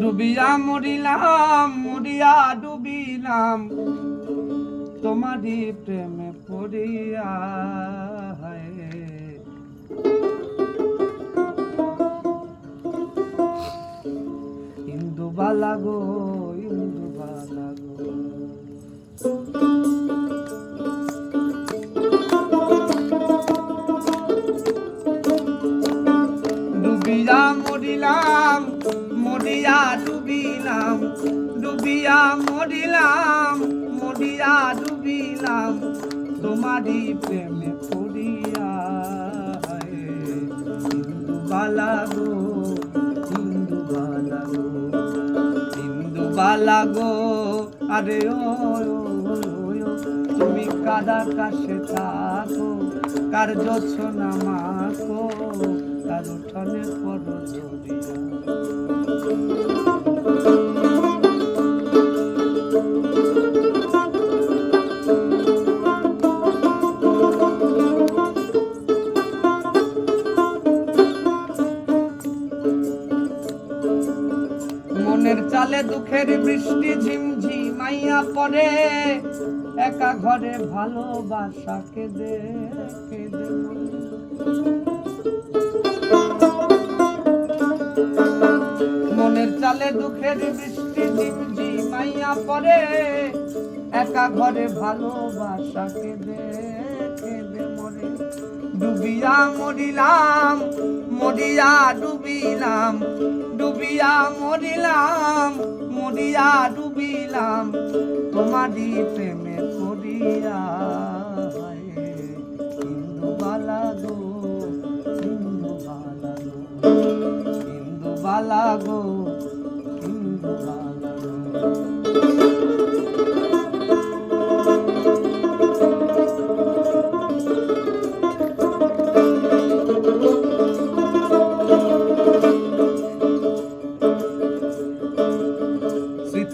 ডুবিয়া মরিলাম মরিয়া ডুবিলাম তোমারই প্রেমে পড়িয়া হায়। ইন্দু বালাগো ইন্দু ডুবিয়া মরিলাম, মরিয়া ডুবিলাম, তোমারই প্রেমে পড়িয়া। হিন্দু বালাগো হিন্দু বালাগো হিন্দু বালাগো আরে ও তুমি কাদা কাছে থাকো, কার যছ না মাখো কার উঠনে পড়ো চালে দুঃখের বৃষ্টি ঝিমঝিমাইয়া পড়ে। একা ঘরে ভালোবাসা কেঁদে কেঁদে মনের চালে দুঃখের বৃষ্টি ঝিমঝিমাইয়া পড়ে। একা ঘরে ভালোবাসা কেঁদে। ডুবিয়া মরিলাম মরিয়া ডুবিলাম ডুবিয়া মরিলাম মরিয়া ডুবিলাম তোমারই প্রেমে পড়িয়া।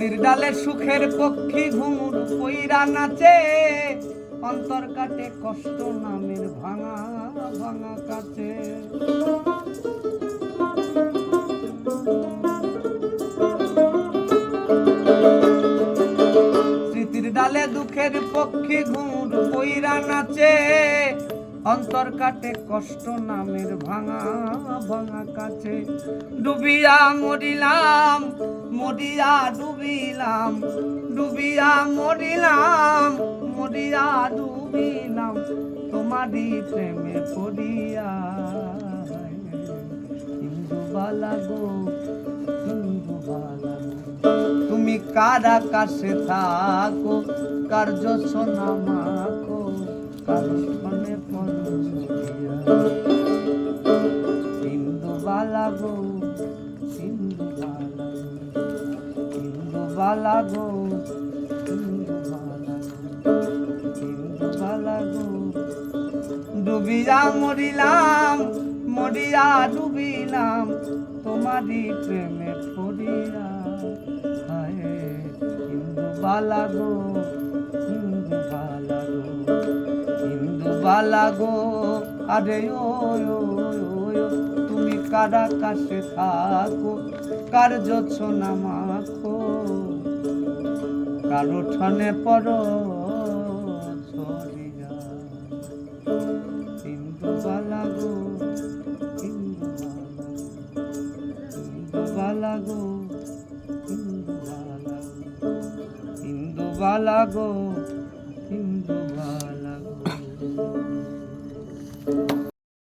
স্মৃতির ডালে সুখের পক্ষী ঘুমুর পইরা নাচে। অন্তর কাটে কষ্ট, নামের ভাঙা ভাঙা কাছে। স্মৃতির ডালে দুঃখের পক্ষী ঘুমুর পইরা নাচে। অন্তর কাটে কষ্ট, নামের ভাঙা ভাঙা কাছে। ডুবিয়া মরিলাম, মরিয়া ডুবিলাম, ডুবিয়া মরিলাম, মরিয়া ডুবিলাম, তোমারই প্রেমে পড়িয়া। গো তুমি কার আকাশে থাকো, কার যোছনা মাখো, কার পড়ো গো হিন্দু বালা গো হিন্দু বালা গো ডুবিয়া মরিলাম, মরিয়া ডুবিলাম, তোমারই প্রেমে পড়িয়া। হায় হিন্দু বালা গো হিন্দু বালা গো হিন্দুবালা গো আরে ও ও, ও, ও, তুমি কারা কাছে থাকো কার যছ না মাখো কারও ঠনে পড়ো ঝরিয়া হিন্দু বালা গো হিন্দু বালা